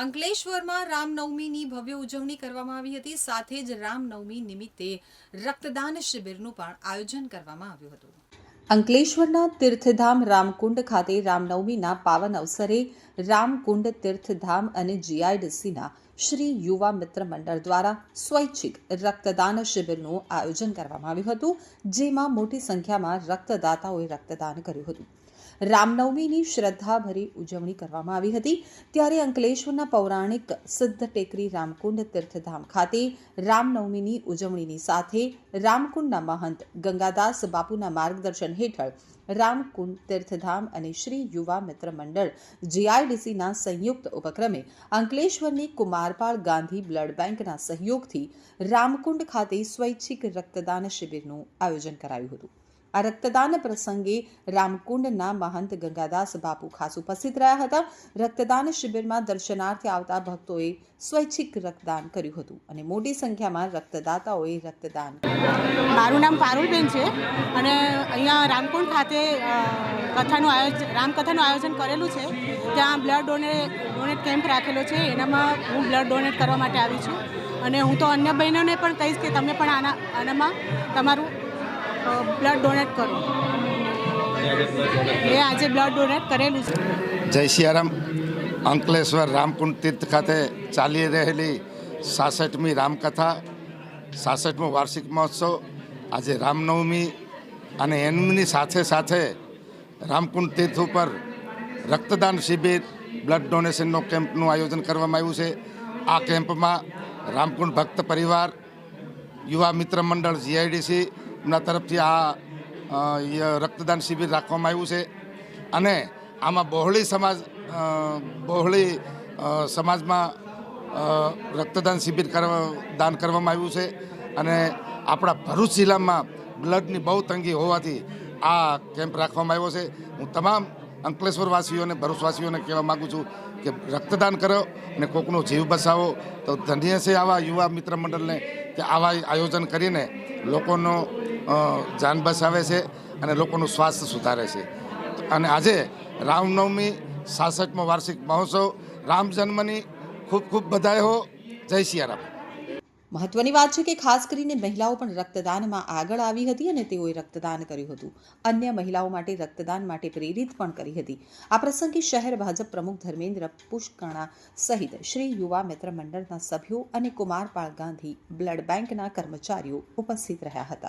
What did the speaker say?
અંકલેશ્વરમાં રામનવમીની ભવ્ય ઉજવણી કરવામાં આવી હતી. સાથે જ રામનવમી નિમિત્તે રક્તદાન શિબિરનું પણ આયોજન કરવામાં આવ્યું હતું. અંકલેશ્વરના તીર્થધામ રામકુંડ ખાતે રામનવમીના પાવન અવસરે રામકુંડ તીર્થધામ અને જીઆઈડીસીના શ્રી યુવા મિત્ર મંડળ દ્વારા સ્વૈચ્છિક રક્તદાન શિબિરનું આયોજન કરવામાં આવ્યું હતું, જેમાં મોટી સંખ્યામાં રક્તદાતાઓએ રક્તદાન કર્યું હતું. રામનવમીની શ્રદ્ધાભરી ઉજવણી કરવામાં આવી હતી. ત્યારે અંકલેશ્વરના પૌરાણિક સિદ્ધ ટેકરી રામકુંડ તીર્થધામ ખાતે રામનવમીની ઉજવણીની સાથે રામકુંડના મહંત ગંગાદાસ બાપુના માર્ગદર્શન હેઠળ રામકુંડ તીર્થધામ અને શ્રી યુવા મિત્ર મંડળ જીઆઈડીસીના સંયુક્ત ઉપક્રમે અંકલેશ્વરની કુમારપાળ ગાંધી બ્લડ બેંકના સહયોગથી રામકુંડ ખાતે સ્વૈચ્છિક રક્તદાન શિબિરનું આયોજન કરાયું હતું. આ રક્તદાન પ્રસંગે રામકુંડના મહંત ગંગાદાસ બાપુ ખાસ ઉપસ્થિત રહ્યા હતા. રક્તદાન શિબિરમાં દર્શનાર્થે આવતા ભક્તોએ સ્વૈચ્છિક રક્તદાન કર્યું હતું અને મોટી સંખ્યામાં રક્તદાતાઓએ રક્તદાન મારું નામ પારુલબેન છે અને અહીંયા રામકુંડ ખાતે કથાનું આયોજન, રામકથાનું આયોજન કરેલું છે. ત્યાં બ્લડ ડોનેટ ડોનેટ કેમ્પ રાખેલો છે. એનામાં હું બ્લડ ડોનેટ કરવા માટે આવી છું. અને હું તો અન્ય બહેનોને પણ કહીશ કે તમે પણ આના, આનામાં તમારું બ્લડ ડોનેટ કરો. એ આજે બ્લડ ડોનેટ કરેલું છે. જય સિયારામ. અંકલેશ્વર રામકુંડ તીર્થ ખાતે ચાલી રહેલી સાસઠમી રામકથા, સાસઠમો વાર્ષિક મહોત્સવ, આજે રામનવમી અને એમની સાથે સાથે રામકુંડ તીર્થ ઉપર રક્તદાન શિબિર બ્લડ ડોનેશનનો કેમ્પનું આયોજન કરવામાં આવ્યું છે. આ કેમ્પમાં રામકુંડ ભક્ત પરિવાર, યુવા મિત્ર મંડળ જીઆઈડીસીના તરફથી આ રક્તદાન શિબિર રાખવામાં આવ્યું છે. અને આમાં બહોળી સમાજ બહોળી સમાજમાં રક્તદાન શિબિર કરવા, દાન કરવામાં આવ્યું છે. અને આપણા ભરૂચ જિલ્લામાં બ્લડની બહુ તંગી હોવાથી આ કેમ્પ રાખવામાં આવ્યો છે. હું તમામ અંકલેશ્વરવાસીઓને, ભરૂચવાસીઓને કહેવા માગું છું કે રક્તદાન કરો અને કોકનો જીવ બચાવો. તો ધન્ય છે આવા યુવા મિત્ર મંડળને કે આવા આયોજન કરીને લોકોનો જાન બચાવે છે અને લોકોનું સ્વાસ્થ્ય સુધારે છે. અને આજે રામનવમી સાસઠમો વાર્ષિક મહોત્સવ, રામ જન્મની ખૂબ ખૂબ બધાઈ હો, જય સિયારામ. મહત્વની વાત છે કે ખાસ કરીને મહિલાઓ પણ રક્તદાનમાં આગળ આવી હતી અને તેઓએ રક્તદાન કર્યું હતું. અન્ય મહિલાઓ માટે રક્તદાન માટે પ્રેરિત પણ કરી હતી. આ પ્રસંગે શહેર ભાજપ પ્રમુખ ધર્મેન્દ્ર પુષ્કણા સહિત શ્રી યુવા મિત્ર મંડળના સભ્યો અને કુમારપાળ ગાંધી બ્લડ બેંકના કર્મચારીઓ ઉપસ્થિત રહ્યા હતા.